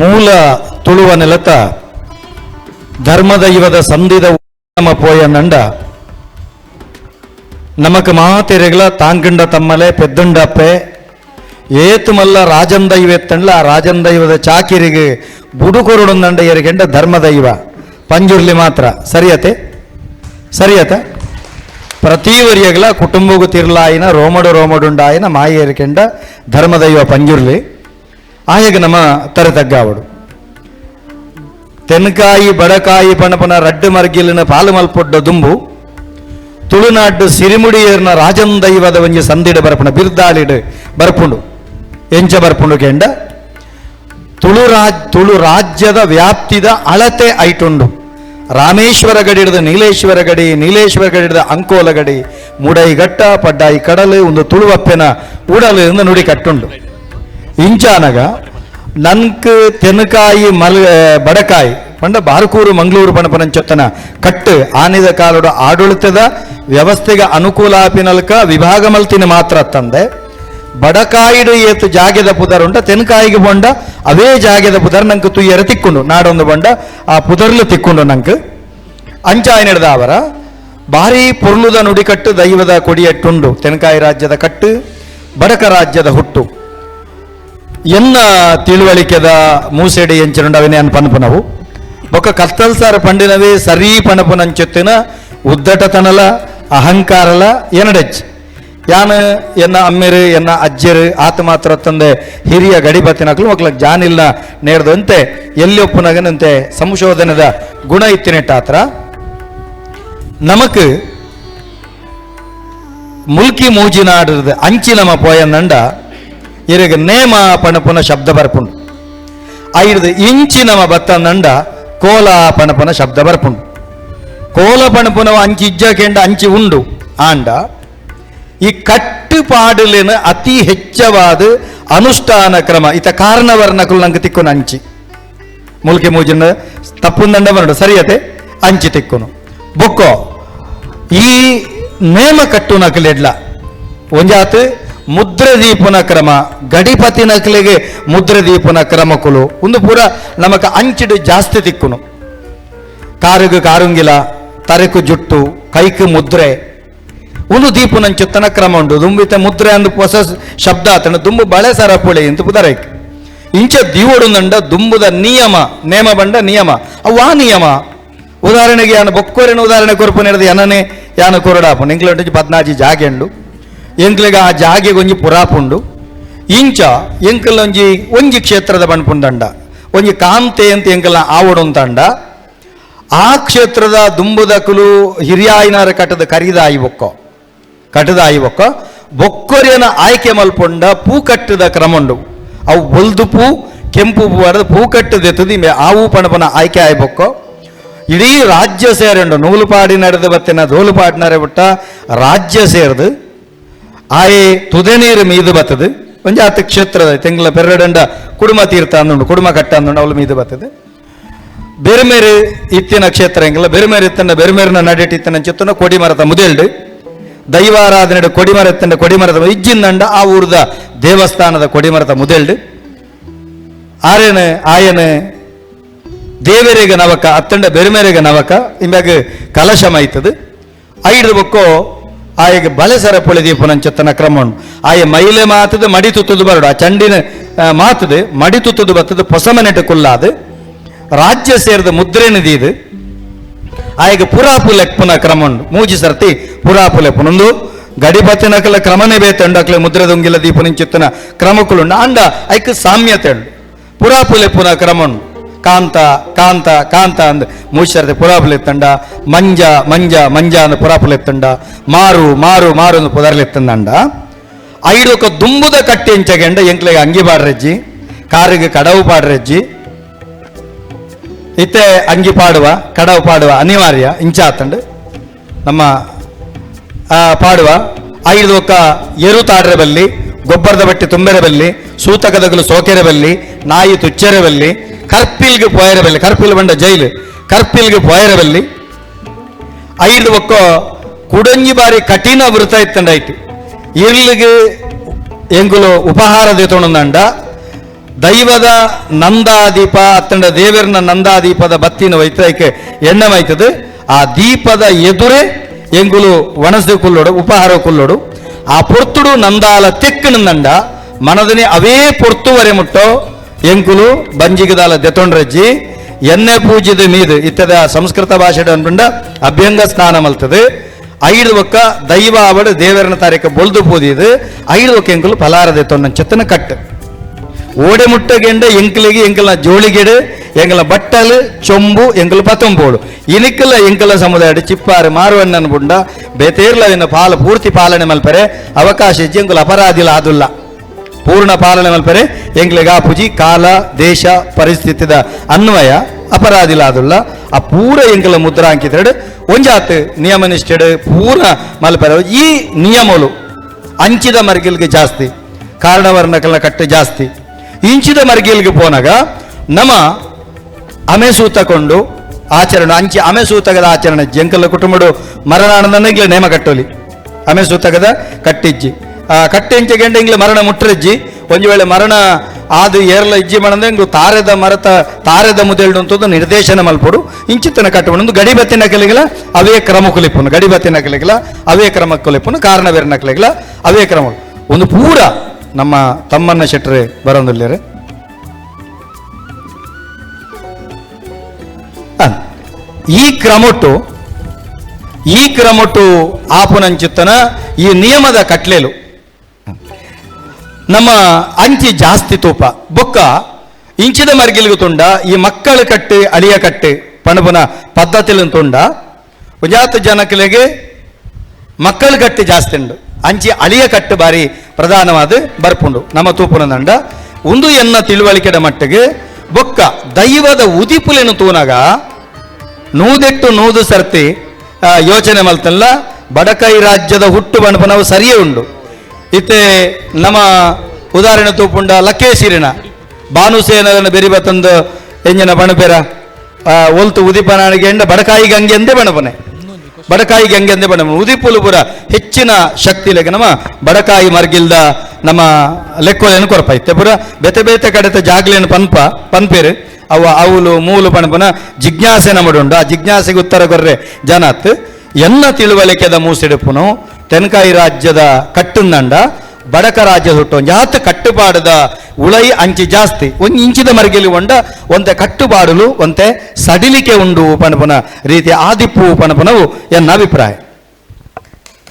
ಮೂಲ ತುಳುವ ನೆಲತ ಧರ್ಮದೈವದ ಸಂದಿದ ನಮ ಪೋಯ ನಂಡ. ನಮಕ ಮಾತೆರೆಗಳ ತಾಂಗಂಡ ತಮ್ಮಲೆ ಪೆದ್ದಂಡಪ್ಪೆ ಏತು ಮಲ್ಲ ದೈವ ಎತ್ತಂಡ್ಲ ಆ ದೈವದ ಚಾಕಿರಿಗೆ ಬುಡುಕೊರುಡುಂದಂಡ ಧರ್ಮ ಧರ್ಮದೈವ. ಪಂಜುರ್ಲಿ ಮಾತ್ರ. ಸರಿಯತೆ? ಸರಿಯತ? ಪ್ರತಿ ವರಿಯಗಳ ಕುಟುಂಬಗು ತಿರ್ಲಾಯಿನ ರೋಮಡು ರೋಮಡುಂಡಾಯಿನ ಮಾಯಿ ಎರಿಕೆಂಡ ಧರ್ಮದೈವ ಪಂಜುರ್ಲಿ. ಆಯಗ ನಮ್ಮ ತರತಗ್ಗಾವಡು ತೆನಕಾಯಿ, ಬಡಕಾಯಿ, ಪಣಪನ, ರಡ್ಡು ಮರ್ಗಿಲಿನ ಪಾಲು ಮಲ್ಪೊಡ್ಡ ದುಂಬು, ತುಳುನಾಡು ಸಿರಿಮುಡಿಯರ್ನ ರಾಜನ್ ದೈವದ ಒಂಜಿ ಸಂದಿಡ ಬರ್ಪಣ, ಬಿರ್ದಾಳಿಡು ಬರ್ಪುಂಡು. ಎಂಚ ಬರ್ಪುಂಡು ಕೆಂಡ. ತುಳು ರಾಜ್, ತುಳು ರಾಜ್ಯದ ವ್ಯಾಪ್ತಿದ ಅಳತೆ ಐಟುಂಡು. ರಾಮೇಶ್ವರ ಗಡಿ ಹಿಡಿದ ನೀಲೇಶ್ವರ ಗಡಿ ನೀಲೇಶ್ವರ ಗಡಿ ಹಿಡಿದ ಅಂಕೋಲ ಗಡಿ ಮುಡೈಗಟ್ಟ ಪಡ್ಡಾಯಿ ಕಡಲು, ಒಂದು ತುಳುವಪ್ಪೆನ ಉಡಲು ನುಡಿ ಕಟ್ಟುಂಡು. ಇಂಚಾನಗ ನನ್ಕ್ ತೆನಕಾಯಿ ಮಲ್ ಬಡಕಾಯಿ, ಪಂಡ ಬಾರ್ಕೂರು, ಮಂಗಳೂರು ಪಣಪನಂಚೊತ್ತನ ಕಟ್ಟ ಆನಿದ ಕಾಲದ ಆಡಳಿತದ, ವ್ಯವಸ್ಥೆಗೆ ಅನುಕೂಲಾಪಿನಲ್ಕ ವಿಭಾಗ ಮಲ್ತಿನ ಮಾತ್ರ ತಂದೆ. ಬಡಕಾಯಿಡು ಏತು ಜಾಗೆದ ಪುದರ್ ಉಂಡ, ತೆನಕಾಯಿಗೆ ಬಂಡ ಅವೇ ಜಾಗೆದ ಪುದರ್ ನಂಗೆ ತುಯ್ಯರ ತಿಕ್ಕೊಂಡು, ನಾಡೊಂದು ಬಂಡ ಆ ಪುದರ್ಲು ತಿಕ್ಕೊಂಡು ನಂಗೆ ಅಂಚಾಯ್ ನಡೆದ ಅವರ, ಭಾರಿ ಪೊರ್ಲುದ ನುಡಿಕಟ್ಟು ದೈವದ ಕೊಡಿಯಟ್ಟುಂಡು, ತೆನಕಾಯಿ ರಾಜ್ಯದ ಕಟ್ಟು, ಬಡಕ ರಾಜ್ಯದ ಹುಟ್ಟು. ಎನ್ನ ತಿಳುವಳಿಕೆದ ಮೂಸೆಡಿ ಎಂಚಿನುಂಡವನೇ ಅನ್ ಪನ್ಪುನವು ಬೊಕ್ಕ ಕತ್ತಲ್ಸಾರ ಪಂಡಿನವೇ ಸರಿ ಪಣಪುನಂಚೆತ್ತಿನ ಉದ್ದಟತನಲ, ಅಹಂಕಾರಲ ಎನಡೆಚ್ ಯಾನ ಎನ್ನ ಅಮ್ಮೆರು, ಎನ್ನ ಅಜ್ಜರು ಆತ ಮಾತ್ರ ತಂದೆ ಹಿರಿಯ ಗಡಿಬತ್ತಿನಕ್ಲು ಮಕ್ಳಗ್ ಜಾನಿಲ್ಲ ನೇರದಂತೆ ಎಲ್ಲಿ ಒಪ್ಪುನಗನಂತೆ ಸಂಶೋಧನದ ಗುಣ ಇತ್ತಿನಿಟ್ಟಾತ್ರ. ನಮಕ್ ಮುಲ್ಕಿ ಮೂಜಿನಾಡ್ರದ ಅಂಚಿನಮ ನೇಮ ಪಣಪುನ ಶಬ್ದ ಬರ್ಪುಂಡು ಐದು ಇಂಚಿನಮ ನಂಡ ಕೋಲ ಪಣಪುನ ಶಬ್ದ ಬರ್ಪುಂಡು ಕೋಲ ಪಣಪುನ ಅಂಚಿ ಇಜ್ಜ ಕೆಂಡ ಅಂಚಿ ಉಂಡು. ಆಂಡ, ಈ ಕಟ್ಟುಪಾಡಲಿನ ಅತಿ ಹೆಚ್ಚವಾದ ಅನುಷ್ಠಾನ ಕ್ರಮ, ಇತ ಕಾರಣವರ್ಣಕಲು ನಂಗೆ ತಿಕ್ಕೊನು ಅಂಚಿ. ಮುಲ್ಕೆ ಮೂಜಿನ ತಪ್ಪುಂದಂಡ ಬರಡು, ಸರಿಯತೆ? ಅಂಚಿ ತಿಕ್ಕುನು. ಬೊಕ್ಕೋ, ಈ ನೇಮ ಕಟ್ಟು ನಕಲೆಡ್ಲ ಒಂಜಾತ್ ಮುದ್ರೆ ದೀಪನ ಕ್ರಮ ಗಡಿಪತಿ ನಕಲಿಗೆ ಮುದ್ರೆ ದೀಪನ ಕ್ರಮಕುಲು ಒಂದು ಪೂರ ನಮಕ ಅಂಚಿಡು ಜಾಸ್ತಿ ತಿಕ್ಕುನು. ಕಾರುಗು ಕಾರುಂಗಿಲ, ತರೆಕು ಜುಟ್ಟು, ಕೈಕು ಮುದ್ರೆ. ಒಂದು ದೀಪುನಂಚುತ್ತನ ಕ್ರಮ ಉಂಡು. ದುಂಬಿತ ಮುದ್ರೆ ಅಂದು ಹೊಸ ಶಬ್ದ ಆತನ. ದುಂಬು ಬಳೆ ಸರಪುಳೆ ಅಂತ ಪುದರೈಕ್. ಇಂಚ ದಿವಡುಂದಂಡ ದುಂಬುದ ನಿಯಮ, ನೇಮ ಬಂಡ ನಿಯಮ. ಅವು ನಿಯಮ? ಉದಾಹರಣೆಗೆ ಯಾನು ಬೊಕ್ಕೋರಿನ ಉದಾಹರಣೆ ಕೊರಪು ನಡೆದು ಏನನೇ ಯಾನ ಕೊರಡಾಪು ಇಂಗ್ಲೆಂಡ್ ಪದ್ನಾಜಿ ಜಾಗೆ ಉಂಡು ಎಂಕ್ಲಿಗೆ ಆ ಜಾಗೆಗೆ ಒಂಜಿ ಪುರಾಪುಂಡು ಇಂಚ ಎಂಕಲ್ ಒಂಜಿ ಒಂಜಿ ಕ್ಷೇತ್ರದ ಬಣ್ಪುಂದಂಡ ಒಂಜಿ ಕಾಂತೆ ಅಂತ ಎಂಕಲ್ನ ಆವಡುಂತಂಡ ಆ ಕ್ಷೇತ್ರದ ದುಂಬುದಕಲು ಹಿರಿಯಾಯಿನಾರ ಕಟ್ಟದ ಕರಿದಾಯಿ ಬೊಕ್ಕ. ಕಟ್ಟದಾಯಿ ಬೊಕ್ಕ. ಬೊಕ್ಕೊರಿಯನ ಆಯ್ಕೆ ಮಲ್ಪೊಂಡ ಪೂ ಕಟ್ಟದ ಕ್ರಮಂಡು. ಅವು ಬೊಲ್ದು ಪೂ, ಕೆಂಪು ಪೂ ಅರದ ಪೂ ಕಟ್ಟದೆತ್ತದಿ ಆವು ಪಣಪನ ಆಯ್ಕೆ ಆಯ್ಬೊಕ್ಕೋ ಇಡೀ ರಾಜ್ಯ ಸೇರಂಡು ನೂಲುಪಾಡಿ ನಡೆದ ಬತ್ತಿನ ದೋಲುಪಾಡಿನರೆ ಬಿಟ್ಟ ರಾಜ್ಯ ಸೇರ್ದು. ಆಯೆ ನೀರು ಮೀದು ಬತ್ತದು. ಒಂಜಿ ಆತ ಕ್ಷೇತ್ರದ ತೆಂಗ್ಲ ಪೆರಡಂಡ ಕುಡುಮ ತೀರ್ಥ ಅಂದುಂಡು ಕುಡುಮ ಕಟ್ಟ ಅಂದುಂಡು ಅವಳು ಮೀದು ಬತ್ತದು. ಬೇರೆ ಬೇರೆ ಇತ್ತಿನ ಕ್ಷೇತ್ರ ಹೆಂಗಿಲ್ಲ? ಬೇರೆ ಬೇರೆ ಇತ್ತಂಡ ಬೇರೆ ಬೇರೆನ ನಡಿಟ್ ಇತ್ತನ ಚಿತ್ತನ ಕೊಡಿಮರದ ಮುದೇಲ್ಡು. ದೈವಾರಾಧನೆ ಕೊಡಿಮರ ಕೊಡಿಮರದ ಇಜ್ಜಿಂದಂಡ ಆ ಊರದ ದೇವಸ್ಥಾನದ ಕೊಡಿಮರದ ಮುದೇಲ್ಡು. ಆರೇನ ಆಯನ, ದೇವರಿಗೆ ನವಕ, ಅತ್ತಂಡ ಬೆರುಮೆರೆಗೆ ನವಕ ಇಂಬಾಗ ಕಲಶ ಮೈತದು ಐದು ಬೊಕ್ಕೋ ಆಯಗೆ ಬಲೆ ಸರ ಪೊಳೆ ದೀಪನಂಚತ್ತನ ಕ್ರಮ ಉಂಟು ಆಯ ಮೈಲೆ ಮಾತದ, ಮಡಿ ತುತ್ತದು ಬರಡು. ಆ ಚಂಡಿನ ಮಾತದ, ಮಡಿ ತುತ್ತದು ಬತ್ತದು ಪೊಸಮನೆಟ ಕುಲ್ಲಾದು. ರಾಜ್ಯ ಸೇರಿದ ಮುದ್ರೆ ನಿಧಿದು. ಆಯೆಗೆ ಪುರಾಪು ಲೆಪ್ಪನ ಕ್ರಮ ಉಂಡು ಮೂಜಿ ಸರ್ತಿ ಪುರಾಪು ಲೆಪ್ಪನೊಂದು ಗಡಿಪತಿನಕಲ ಕ್ರಮನೇ ಬೇತಂಡಕ್ಲೆ ಮುದ್ರೆ ದೊಂಗಿಲ ದೀಪನಿಂಚಿತ್ತನ ಕ್ರಮಕ್ಕುಲುಂಡು ಅಂಡ ಆಯ್ಕೆ ಸಾಮ್ಯತೆ ಉಂಡು. ಪುರಾಪು ಲೆಪ್ಪನ ಕ್ರಮ ಉಂಡು ಕಾಂತ ಕಾಂತ ಕಾಂತ ಅಂದ್ ಮೂಶ್ಯರದೆ ಪುರಾಪುಲೆತ್ತಂಡ ಮಂಜ ಮಂಜ ಮಂಜ ಅಂದ ಪುರಾಪುಲೆತ್ತಂಡ ಮಾರು ಮಾರು ಮಾರು ಅಂದ ಪುದರ್ಲೆತ್ತಂದಂಡ ఒక ದುಂಬುದ ಕಟ್ಟಿ ಎಂಚಗೆಂಡ ಎಂಕ್ಲೆಗೆ ಅಂಗಿ ಪಾಡ್ರೆಜ್ಜಿ ಕಾರಿಗೆ ಕಡವು ಪಾಡ್ರೆಜ್ಜಿ ಇತ್ತೆ ಅಂಗಿ ಪಾಡುವ, ಕಡವು ಪಾಡುವ ಅನಿವಾರ್ಯ ಇಂಚಾತಂಡು ನಮ್ಮ ಪಾಡುವ ಐದು ಒಕ್ಕ ಎರು ತಾಡ್ರೆ ಬಲ್ಲಿ ಗೊಬ್ಬರದ ಬಟ್ಟೆ ತುಂಬಿರಬಲ್ಲಿ ಸೂತಕದಗಲು ಸೋಕೆರೆ ಬಲ್ಲಿ ನಾಯಿ ತುಚ್ಚೆರೆ ಬಲ್ಲಿ ಕರ್ಪಿಲ್ಗೆ ಪೋಯರಬಲ್ಲಿ, ಕರ್ಪಿಲ್ ಬಂಡ ಜೈಲು, ಕರ್ಪಿಲ್ಗೆ ಪೋಯರಬಲ್ಲಿ. ಐದು ಒಕ್ಕ ಕುಡಂಜಿ ಬಾರಿ ಕಠಿಣ ವೃತ ಇತ್ತಂಡಾಯ್ತು. ಇರ್ಲಿಗೆ ಎಂಗುಲು ಉಪಹಾರ ದೇತೊಂಡ ದೈವದ ನಂದಾದೀಪ ಅತ್ತಂಡ ದೇವರನ ನಂದಾದೀಪದ ಬತ್ತಿನ ವೈತ್ರಕ್ಕೆ ಎಣ್ಣಮೈತದು ಆ ದೀಪದ ಎದುರೇ ಎಂಗುಲು ವನಸು ಕುಲ್ಲೋಡು ಉಪಹಾರ ಕುಲ್ಲೋಡು ಆ ಪೊರ್ತುಡು ನಂದಾಲ ತೆಕ್ಕನಂದಂಡ ಮನದನೆ ಅವೇ ಪೊರ್ತುವರೆ ಮುಟ್ಟೋ ಎಂಕುಲು ಬಂಜಿಗದಾಲ ದೆತೊಂಡ್ರಜ್ಜಿ ಎಣ್ಣೆ ಪೂಜಿದ ಮೀದು ಇತ್ತದ ಸಂಸ್ಕೃತ ಭಾಷೆಡ್ ಅನ್ಪಂಡ ಅಭ್ಯಂಗ ಸ್ನಾನ ಮಲ್ತದು ಐದು ಒಕ್ಕ ದೈವ ಅವಡು ದೇವರನ ತಾರೀಕ ಬೊಲ್ದು ಪೂದಿದು ಐದು ಒಕ್ಕ ಎಂಕುಲು ಫಲಾರ ದೆತೊಂಡ ಚೆತ್ತನ ಕಟ್ಟು ಎಂಕಲಿಗೆ ಎಂಕಲ ಜೋಳಿಗೆಡು, ಎಂಕಲ ಬಟ್ಟಲು, ಚೊಂಬು, ಎಂಕಲು ಪತೊಂಬೋಡು ಇನಿಕಲ ಎಂಕಲ ಸಮುದಾಯ ಚಿಪ್ಪಾರು, ಮಾರುವಣ್ಣನ ಬುಂಡ ಬೇತೇರ್ಲವಿನ ಪಾಲ, ಪೂರ್ತಿ ಪಾಲನೆ ಮಲ್ಪರೆ, ಅವಕಾಶ ಇಜ್ಜಿ ಎಂಕುಲು ಅಪರಾಧಿಲ ಆದುಲ್ಲ. ಪೂರ್ಣ ಪಾಲನೆ ಮಲ್ಪರೆ, ಎಂಕ್ಲಿಗೆ ಆ ಕಾಲ, ದೇಶ, ಪರಿಸ್ಥಿತಿದ ಅನ್ವಯ, ಅಪರಾಧಿಲ ಆದುಲ್ಲ. ಆ ಪೂರ ಎಂಕಲ ಮುದ್ರ ಅಂಕಿತರಡು ಒಂಜಾತ್ ನಿಯಮ ಪೂರ ಮಲ್ಪರೆ. ಈ ನಿಯಮಲು ಅಂಚಿದ ಮರ್ಗಿಲ್ಗೆ ಜಾಸ್ತಿ, ಕಾರಣವರ್ಣಕಲ್ನ ಕಟ್ಟು ಜಾಸ್ತಿ. ಇಂಚಿದ ಮರ್ಗಿಲ್ಗೆ ಪೋನಾಗ ನಮ ಅಮೆ ಸೂತಕೊಂಡು ಆಚರಣೆ, ಅಂಚಿ ಅಮೆಸೂತಗದ ಆಚರಣೆ, ಜಂಕಲ ಕುಟುಂಬಡು ಮರಣಾನಂದನಿಗ್ಲೆ ನೇಮ ಕಟ್ಟೋಲಿ. ಅಮೆಸೂತಗದ ಕಟ್ಟಿಜ್ಜಿ. ಆ ಇಂಚೆ ಗಂಡ ಮರಣ ಮುಟ್ಟರಜ್ಜಿ ಒಂದು ವೇಳೆ ಮರಣ ಆದು ಏರ್ಲ ಇಜ್ಜಿ ಮಾಡಂದ್ರೆ ಇಂಗು ತಾರೆದ ಮರತ, ತಾರೆದ ಮುದೇಳು ಅಂತದ್ದು ನಿರ್ದೇಶನ ಮಲ್ಪಡು. ಇಂಚಿತ್ತನ ಗಡಿ ಬತ್ತಿನ ಕಲಿಗಲ ಅವೇ ಕ್ರಮ ಕುಲಿಪುನು. ಗಡಿಬತ್ತಿನ ಕಲಿಗಲ ಅವೇ ಕ್ರಮ ಕುಲಿಪುನು. ಕಾರಣ ಬೇರೆ ಅವೇ ಕ್ರಮ. ಒಂದು ಪೂರ ನಮ್ಮ ತಮ್ಮನ್ನ ಶೆಟ್ರೆ ಬರೋದಿಲ್ಲರೆ ಈ ಕ್ರಮಟ್ಟು ಈ ಕ್ರಮಟ್ಟು ಆಪುನಂಚಿತ್ತನ ಈ ನಿಯಮದ ಕಟ್ಲೇಲು. ನಮ್ಮ ಅಂಚಿ ಜಾಸ್ತಿ ತೂಪ, ಬೊಕ್ಕ ಇಂಚಿದ ಮರ್ಗಿಲ್ಗು ತುಂಡ, ಈ ಮಕ್ಕಳ ಕಟ್ಟೆ, ಅಳಿಯ ಕಟ್ಟೆ ಪಣಪನ ಪದ್ಧತಿಲಿ ತುಂಡ, ಉಜಾತ ಜನಕಲಿಗೆ ಮಕ್ಕಳು ಕಟ್ಟು ಜಾಸ್ತಿ ಉಂಡು ಅಂಚಿ ಅಳಿಯ ಕಟ್ಟು ಬಾರಿ ಪ್ರಧಾನವಾದ ಬರ್ಪುಂಡು ನಮ್ಮ ತೂಪುನ ದಂಡ. ಒಂದು ಎನ್ನ ತಿಳುವಳಿಕೆದ ಮಟ್ಟಿಗೆ ಬೊಕ್ಕ ದೈವದ ಉದಿಪುಲೆನು ತೂನಾಗ ನೂದೆಟ್ಟು ನೂದು ಸರ್ತಿ ಯೋಚನೆ ಮಲ್ತಲ್ಲ, ಬಡಕೈ ರಾಜ್ಯದ ಹುಟ್ಟು ಬಣಪನವು ಸರಿಯೇ ಉಂಡು. ಇತ್ತೆ ನಮ್ಮ ಉದಾಹರಣೆ ತೂಪುಂಡ ಲಕ್ಕೇಶಿರಿನ ಭಾನುಸೇನ ಬೆರಿಬ ತಂದು ಎಂಜಿನ ಬಣಪೆರ ಒಲ್ತು ಉದಿಪನಾಣಿಗೆ ಎಂಡ ಬಡಕಾಯಿ ಗಂಗೆ ಎಂದೇ ಬಣಪನೆ. ಬಡಕಾಯಿ ಎಂದೇ ಬಣಪನೆ ಉದಿಪುಲು ಪುರ ಹೆಚ್ಚಿನ ಶಕ್ತಿ ಲೆಕ್ಕ ನಮ್ಮ ಬಡಕಾಯಿ ಮರ್ಗಿಲ್ದ ನಮ್ಮ ಲೆಕ್ಕೋಲೇನು ಕೊರಪೈತೆ ಪುರ ಬೆತೆ ಬೇತೆ ಕಡೆತ ಜಾಗ್ಲೇನು ಪನ್ಪ, ಪನ್ಪೇರು. ಅವ ಅವಲು ಮೂಲು ಪಣಪನ ಜಿಜ್ಞಾಸೆ ನಮಡುಂಡು ಆ ಜಿಜ್ಞಾಸೆಗೆ ಉತ್ತರ ಕೊರ್ರೆ, ಜನಾತ್, ಎನ್ನ ತಿಳುವಳಿಕೆದ ಮೂಸಿಡುಪುನು, ತೆನ್ಕಾಯಿ ರಾಜ್ಯದ ಕಟ್ಟುಂದಂಡ ಬಡಕ ರಾಜ್ಯ ಹುಟ್ಟು ಜಾತ ಕಟ್ಟುಪಾಡದ ಉಳೈ ಅಂಚಿ ಜಾಸ್ತಿ. ಒಂದು ಇಂಚಿದ ಮರಗಿಲಿ ಉಂಡ ಒಂತೆ ಕಟ್ಟುಪಾಡಲು ಒಂತೆ ಸಡಿಲಿಕೆ ಉಂಡು ಉಪನಪನ ರೀತಿ ಆದಿಪ್ಪು ಉಪನಪನವು ಎನ್ನ ಅಭಿಪ್ರಾಯ?